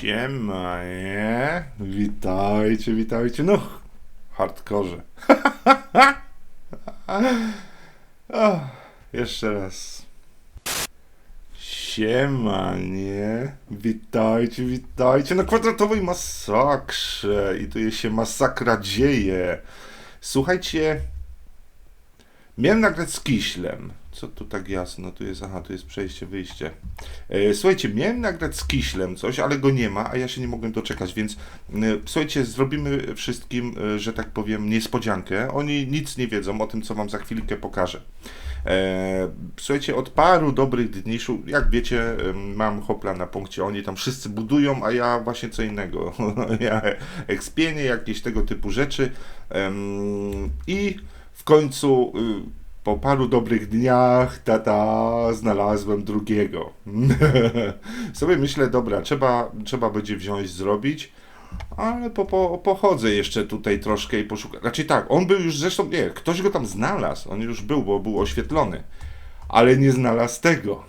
Siema, nie? Witajcie, witajcie. No, hardkorze. O, jeszcze raz. Siema, nie? Witajcie, witajcie na kwadratowej masakrze. I tu się masakra dzieje. Słuchajcie, miałem nagrać z Kiślem. Co tu tak jasno? Tu jest, aha, tu jest przejście, wyjście. E, Słuchajcie, miałem nagrać z Kiślem coś, ale go nie ma, a ja się nie mogłem doczekać, więc e, słuchajcie, zrobimy wszystkim, e, że tak powiem, niespodziankę. Oni nic nie wiedzą o tym, co wam za chwilkę pokażę. Słuchajcie, od paru dobrych dni, jak wiecie, mam hopla na punkcie, oni tam wszyscy budują, a ja właśnie co innego. ja ekspienie, jakieś tego typu rzeczy. I w końcu y, po paru dobrych dniach, tata, znalazłem drugiego. Sobie myślę, dobra, trzeba, trzeba będzie wziąć, zrobić, ale po, po, pochodzę jeszcze tutaj troszkę i poszukam. Raczej tak, on był już zresztą, nie, ktoś go tam znalazł, on już był, bo był oświetlony, ale nie znalazł tego.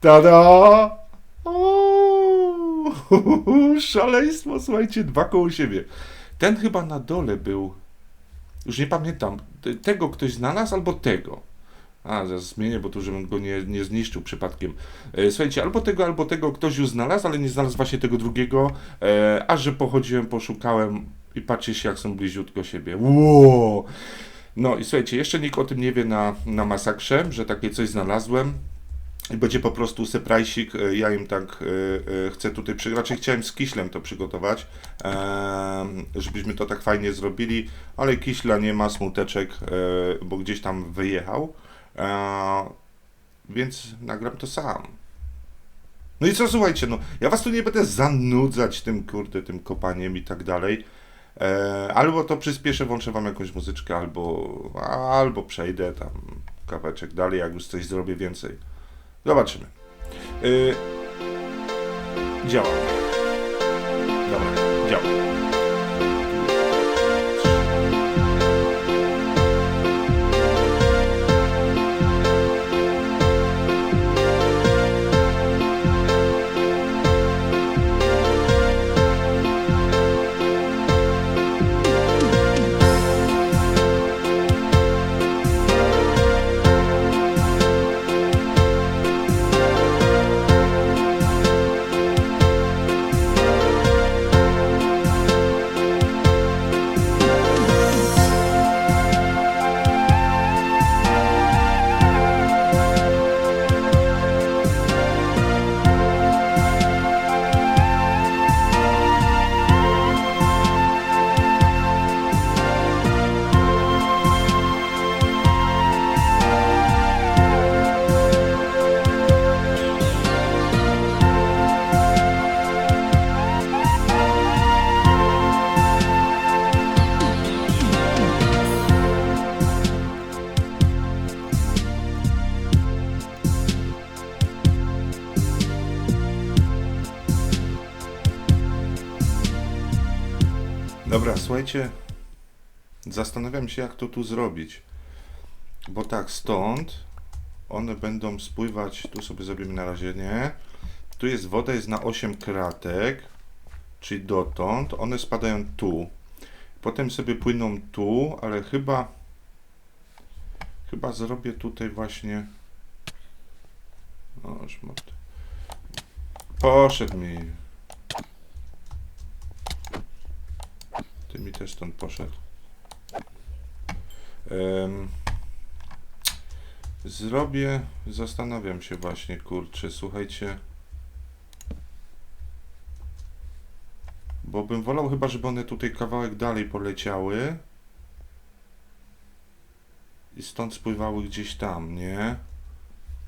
Tada! O, szaleństwo, słuchajcie, dwa koło siebie. Ten chyba na dole był, już nie pamiętam, te- tego ktoś znalazł albo tego. A, zaraz zmienię, bo tu żebym go nie, nie zniszczył przypadkiem. E, słuchajcie, albo tego, albo tego ktoś już znalazł, ale nie znalazł właśnie tego drugiego. E, a że pochodziłem, poszukałem i patrzcie się, jak są bliziutko siebie. Wow! No i słuchajcie, jeszcze nikt o tym nie wie na, na masakrze, że takie coś znalazłem. I będzie po prostu surprise'ik, e, ja im tak e, e, chcę tutaj, przy... raczej chciałem z Kiślem to przygotować, żebyśmy to tak fajnie zrobili, ale Kiśla nie ma, smuteczek, bo gdzieś tam wyjechał, więc nagram to sam. No i co, słuchajcie, no, ja was tu nie będę zanudzać tym, kurde, tym kopaniem i tak dalej, albo to przyspieszę, włączę wam jakąś muzyczkę, albo, albo przejdę tam kawałeczek dalej, jak już coś zrobię więcej. Zobaczymy. Yy, działa. Dobra, działa. Słuchajcie. Zastanawiam się, jak to tu zrobić. Bo tak, stąd one będą spływać. Tu sobie zrobimy na razie, nie? Tu jest woda, jest na 8 kratek, czyli dotąd. One spadają tu. Potem sobie płyną tu, ale chyba. Chyba zrobię tutaj właśnie. O, mam. Poszedł mi. Ty mi też stąd poszedł. Em, zrobię, zastanawiam się właśnie, kurczę, słuchajcie. Bo bym wolał chyba, żeby one tutaj kawałek dalej poleciały. I stąd spływały gdzieś tam, nie?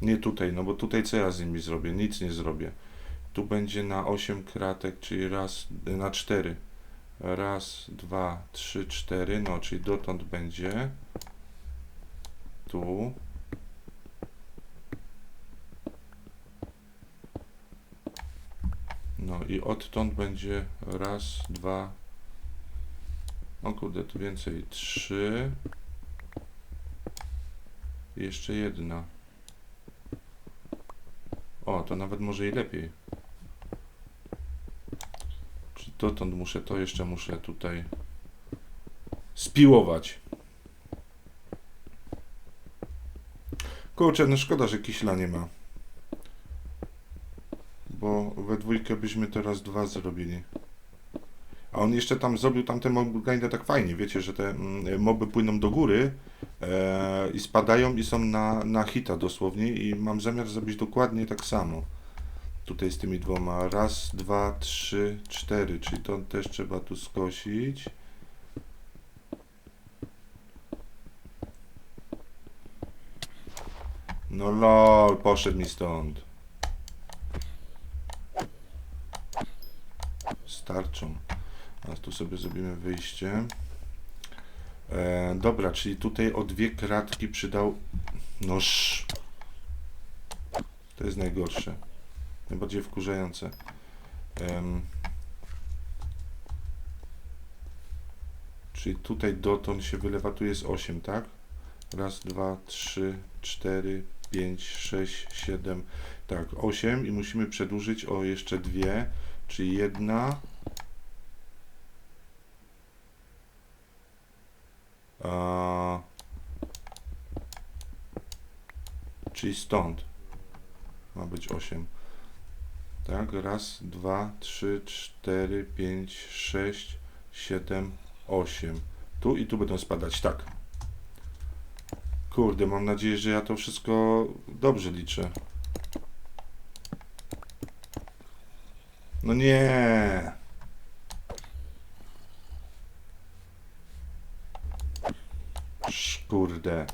Nie tutaj, no bo tutaj co ja z nimi zrobię? Nic nie zrobię. Tu będzie na 8 kratek, czyli raz, na 4. Raz, dwa, trzy, cztery. No, czyli dotąd będzie. Tu. No i odtąd będzie raz, dwa. O kurde, tu więcej. Trzy. Jeszcze jedna. O, to nawet może i lepiej. Dotąd muszę, to jeszcze muszę tutaj spiłować. Kurczę, no szkoda, że kiśla nie ma. Bo we dwójkę byśmy teraz dwa zrobili. A on jeszcze tam zrobił tamte mob grindy tak fajnie, wiecie, że te mm, moby płyną do góry e, i spadają i są na, na hita dosłownie i mam zamiar zrobić dokładnie tak samo. Tutaj z tymi dwoma. Raz, dwa, trzy, cztery, czyli to też trzeba tu skosić. No lol, poszedł mi stąd. Starczą. A tu sobie zrobimy wyjście. E, dobra, czyli tutaj o dwie kratki przydał. Noż. To jest najgorsze. Najbardziej wkurzające. Em, czyli tutaj dotąd się wylewa, tu jest 8, tak? Raz, dwa, trzy, cztery, pięć, sześć, siedem. Tak, 8 i musimy przedłużyć o jeszcze dwie, czyli jedna. A, czyli stąd ma być 8. Tak, raz, dwa, trzy, cztery, pięć, sześć, siedem, osiem. Tu i tu będą spadać, tak. Kurde, mam nadzieję, że ja to wszystko dobrze liczę. No nie. Kurde.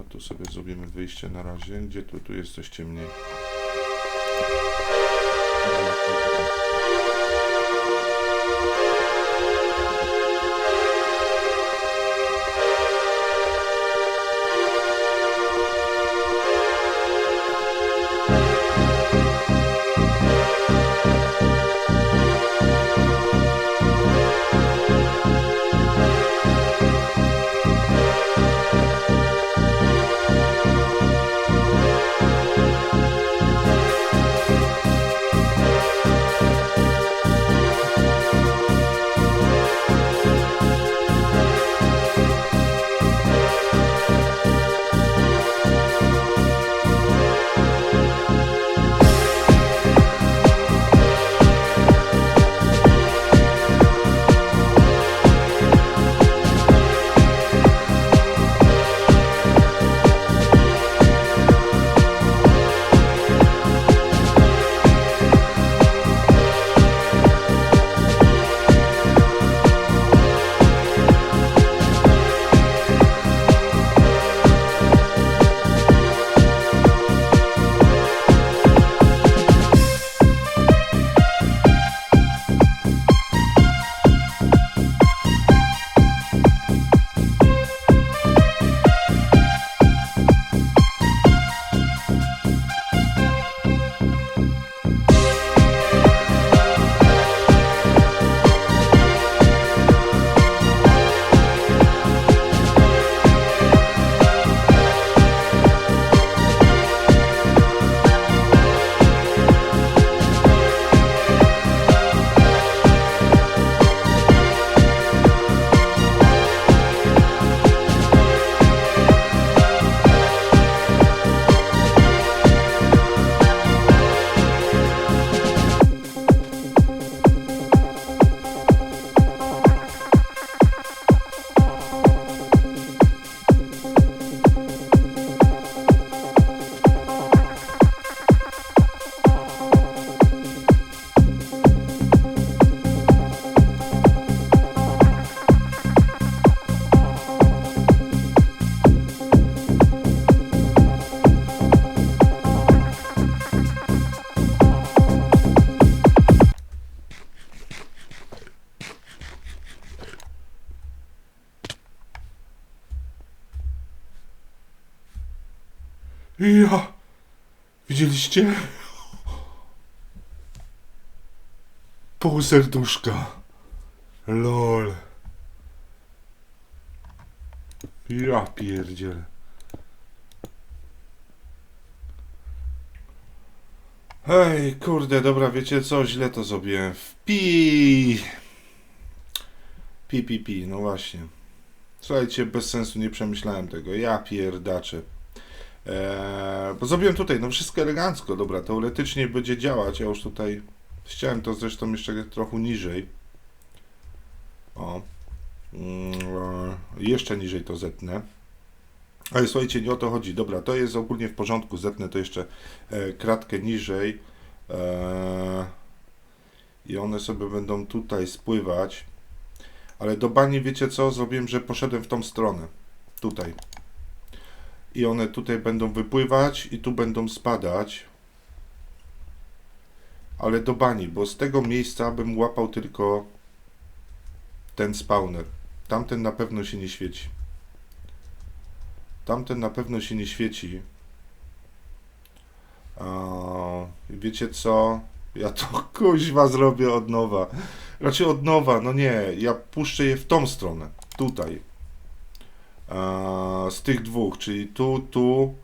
A tu sobie zrobimy wyjście na razie. Gdzie tu, tu jest coś Ja. Widzieliście? Pół serduszka. Lol. Ja pierdziel. Hej, kurde, dobra, wiecie co, źle to zrobiłem. Pi. Pi, pi, pi, no właśnie. Słuchajcie, bez sensu nie przemyślałem tego. Ja pierdaczę. Eee, bo zrobiłem tutaj, no wszystko elegancko, dobra, teoretycznie będzie działać. Ja już tutaj chciałem to zresztą jeszcze trochę niżej. O. Mm, jeszcze niżej to zetnę. Ale słuchajcie, nie o to chodzi. Dobra, to jest ogólnie w porządku. Zetnę to jeszcze e, kratkę niżej. E, I one sobie będą tutaj spływać. Ale do bani, wiecie co? Zrobiłem, że poszedłem w tą stronę. Tutaj. I one tutaj będą wypływać i tu będą spadać. Ale do bani, bo z tego miejsca bym łapał tylko ten spawner. Tamten na pewno się nie świeci. Tamten na pewno się nie świeci. Wiecie co? Ja to kuźwa zrobię od nowa. Raczej od nowa, no nie. Ja puszczę je w tą stronę. Tutaj. Z tych dwóch, czyli tu, tu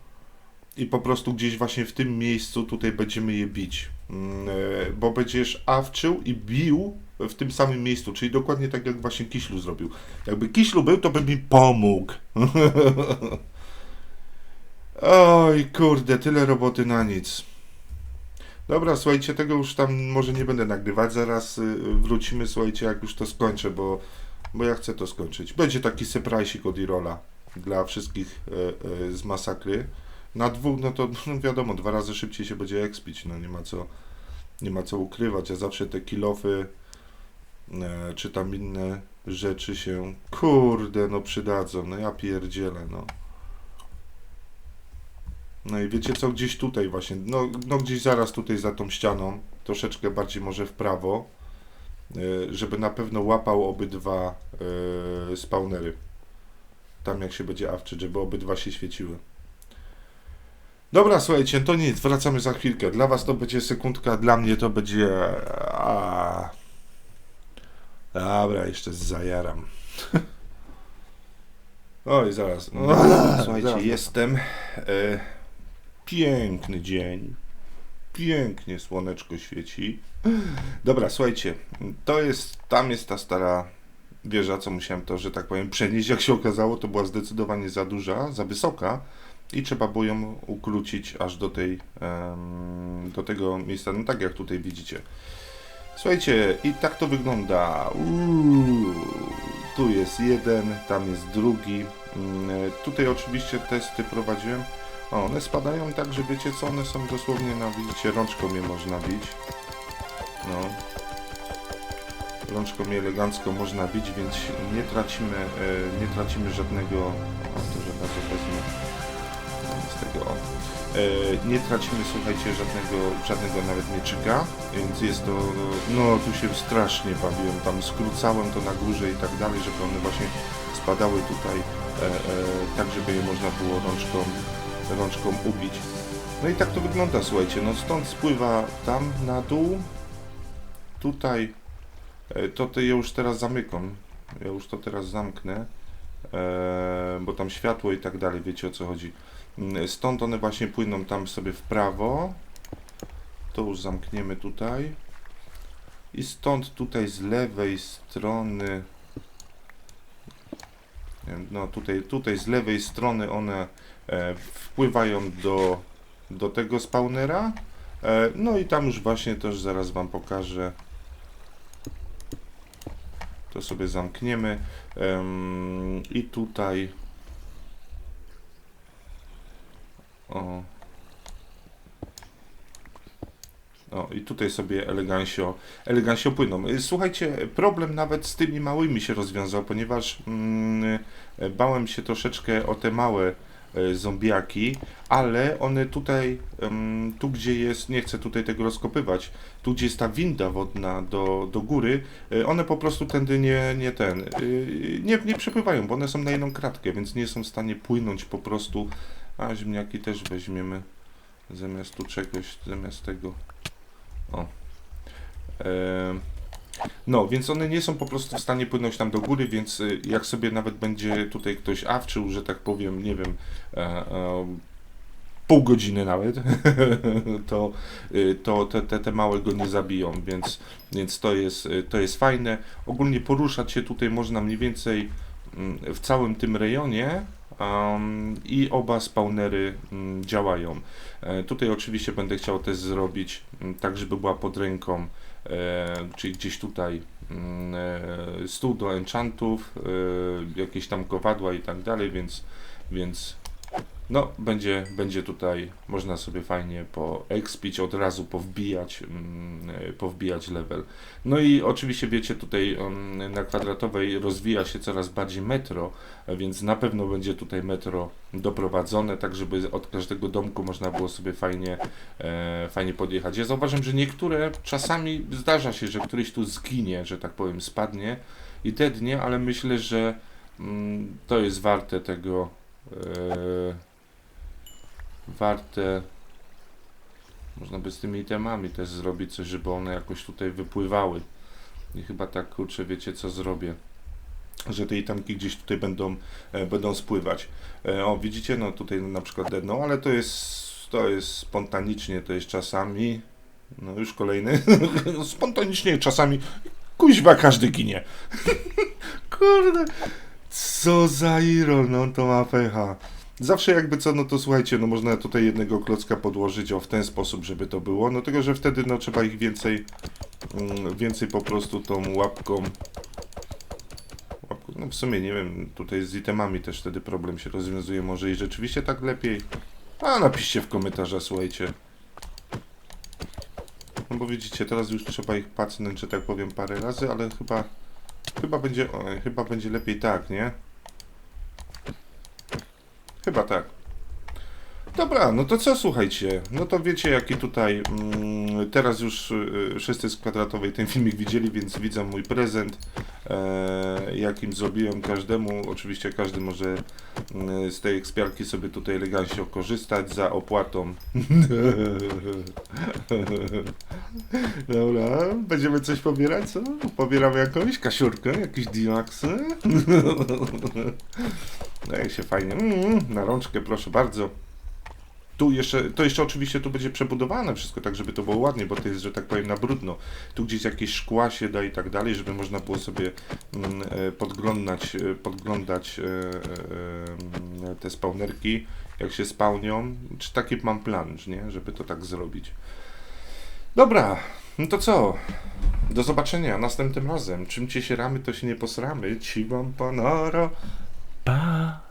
i po prostu gdzieś właśnie w tym miejscu tutaj będziemy je bić. Mm, e, Bo będziesz awczył i bił w tym samym miejscu, czyli dokładnie tak jak właśnie Kiślu zrobił. Jakby Kiślu był, to by mi pomógł. Oj, kurde, tyle roboty na nic. Dobra, słuchajcie, tego już tam może nie będę nagrywać. Zaraz y, wrócimy, słuchajcie, jak już to skończę, bo, bo ja chcę to skończyć. Będzie taki surprise'ik od Irola dla wszystkich e, e, z masakry. Na dwóch, no to no wiadomo, dwa razy szybciej się będzie expić, no nie ma co, nie ma co ukrywać. Ja zawsze te kilofy e, czy tam inne rzeczy się, kurde, no przydadzą. No ja pierdzielę, no. No i wiecie co, gdzieś tutaj właśnie, no, no gdzieś zaraz tutaj za tą ścianą, troszeczkę bardziej może w prawo, żeby na pewno łapał obydwa y, spawnery. Tam jak się będzie awczyć, żeby obydwa się świeciły. Dobra, słuchajcie, to nic, wracamy za chwilkę. Dla was to będzie sekundka, dla mnie to będzie... A... Dobra, jeszcze zajaram. Oj, zaraz. No, słuchajcie, zaraz. jestem... E, piękny dzień. Pięknie słoneczko świeci. Dobra, słuchajcie, to jest, tam jest ta stara wieża, co musiałem to, że tak powiem, przenieść. Jak się okazało, to była zdecydowanie za duża, za wysoka i trzeba było ją ukrócić aż do tej, do tego miejsca, no tak jak tutaj widzicie. Słuchajcie, i tak to wygląda. Uuu, tu jest jeden, tam jest drugi. Mm, Tutaj oczywiście testy prowadziłem. O, one spadają tak, że wiecie co, one są dosłownie na, widzicie, rączką je można bić. No. Rączką je elegancko można bić, więc nie tracimy, e, nie tracimy żadnego... O, to bardzo wezmę z tego, o. E, nie tracimy, słuchajcie, żadnego, żadnego nawet mieczyka, więc jest to, no tu się strasznie bawiłem, tam skrócałem to na górze i tak dalej, żeby one właśnie spadały tutaj, e, e, tak żeby je można było rączką, rączką ubić. No i tak to wygląda, słuchajcie, no stąd spływa tam na dół, tutaj, e, to ja już teraz zamykam, ja już to teraz zamknę, e, bo tam światło i tak dalej, wiecie o co chodzi. Mm, Stąd one właśnie płyną tam sobie w prawo. To już zamkniemy tutaj. I stąd tutaj z lewej strony. No tutaj, tutaj z lewej strony one wpływają do, do tego spawnera. E, no i tam już właśnie też zaraz Wam pokażę. To sobie zamkniemy. Em, I tutaj O. I tutaj sobie elegancio, elegancio płyną. Y, Słuchajcie, problem nawet z tymi małymi się rozwiązał, ponieważ mm, e, bałem się troszeczkę o te małe e, zombiaki, ale one tutaj, tu gdzie jest, nie chcę tutaj tego rozkopywać, tu gdzie jest ta winda wodna do, do góry, e, one po prostu tędy nie, nie ten, y, nie, nie przepływają, bo one są na jedną kratkę, więc nie są w stanie płynąć po prostu a ziemniaki też weźmiemy zamiast tu czegoś, zamiast tego. O. Em, no, więc one nie są po prostu w stanie płynąć tam do góry, więc y, jak sobie nawet będzie tutaj ktoś awczył, że tak powiem, nie wiem, e, e, pół godziny nawet, to, y, to te, te, te małe go nie zabiją, więc, więc to, jest, y, to jest fajne. Ogólnie poruszać się tutaj można mniej więcej mm, w całym tym rejonie um, i oba spawnery mm, działają. E, tutaj oczywiście będę chciał też zrobić mm, tak, żeby była pod ręką, czyli gdzieś tutaj mm, e, stół do enchantów, e, jakieś tam kowadła i tak dalej, więc, więc no, będzie, będzie tutaj, można sobie fajnie poekspić, od razu powbijać, mm, e, powbijać level. No i oczywiście wiecie, tutaj mm, na kwadratowej rozwija się coraz bardziej metro, więc na pewno będzie tutaj metro doprowadzone, tak żeby od każdego domku można było sobie fajnie, e, fajnie podjechać. Ja zauważam, że niektóre czasami zdarza się, że któryś tu zginie, że tak powiem, spadnie i dednie, ale myślę, że mm, to jest warte tego. Warte. Można by z tymi itemami też zrobić coś, żeby one jakoś tutaj wypływały. I chyba tak kurczę, wiecie co zrobię. Że te itemki gdzieś tutaj będą, e, będą spływać. E, o, widzicie, no tutaj na przykład dedną, ale to jest, to jest spontanicznie, to jest czasami. No już kolejny. spontanicznie czasami. Kuźba każdy ginie. Kurde. Co za irol, no to ma pecha. Zawsze jakby co, no to słuchajcie, no można tutaj jednego klocka podłożyć o w ten sposób, żeby to było, no tylko, że wtedy no trzeba ich więcej, mm, więcej po prostu tą łapką, no w sumie nie wiem, tutaj z itemami też wtedy problem się rozwiązuje, może i rzeczywiście tak lepiej, a napiszcie w komentarzach, słuchajcie. No bo widzicie, teraz już trzeba ich pacnąć, że tak powiem, parę razy, ale chyba, chyba będzie, o, chyba będzie lepiej tak, nie? Chyba tak. Dobra, no to co słuchajcie? No to wiecie jaki tutaj mm, teraz już y, wszyscy z kwadratowej ten filmik widzieli, więc widzą mój prezent, e, jakim zrobiłem każdemu. Oczywiście każdy może mm, z tej ekspiarki sobie tutaj elegancko korzystać za opłatą. Dobra, będziemy coś pobierać, co? Pobieramy jakąś kasiurkę, jakieś dimaksy. No jak się fajnie, mm, na rączkę proszę bardzo. Tu jeszcze, to jeszcze oczywiście tu będzie przebudowane wszystko tak, żeby to było ładnie, bo to jest, że tak powiem, na brudno. Tu gdzieś jakieś szkła się da i tak dalej, żeby można było sobie mm, e, podglądać, e, podglądać e, te spawnerki, jak się spełnią. Czy taki mam plan, nie? Żeby to tak zrobić. Dobra, no to co? Do zobaczenia następnym razem. Czym cię się ramy, to się nie posramy. Ci wam panara. Pa.